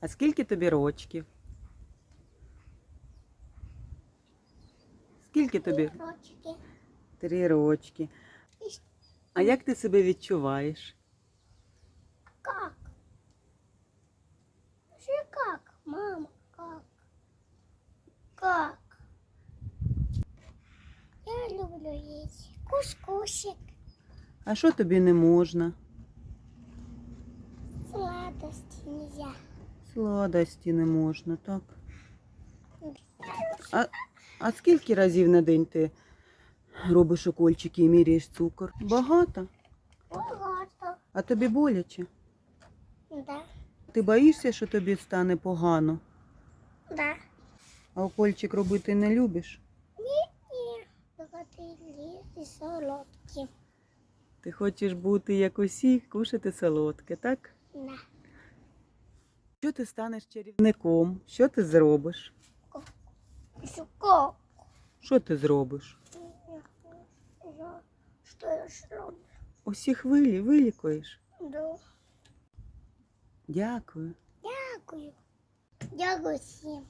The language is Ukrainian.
А скільки тобі рочків? Скільки тобі? Рочки. Три рочки. А як ти себе відчуваєш? Как? Скажи как, мама, как? Как? Я люблю есть кускусик, А що тобі не можна? Сладости нельзя. Сладості не можна, так? А, а скільки разів на день ти робиш укольчики і міряєш цукор? Багато. Багато. А тобі боляче? Да, Ти боїшся, що тобі стане погано, да. а укольчик робити не любиш? І солодкі. Ти хочеш бути як усі, кушати солодке, так? Да. Що ти станеш чарівником? Що ти зробиш? Що ти зробиш? Що я зроблю? Усі хвилі вилікуєш. Да. Дякую. Дякую. Дякую всім.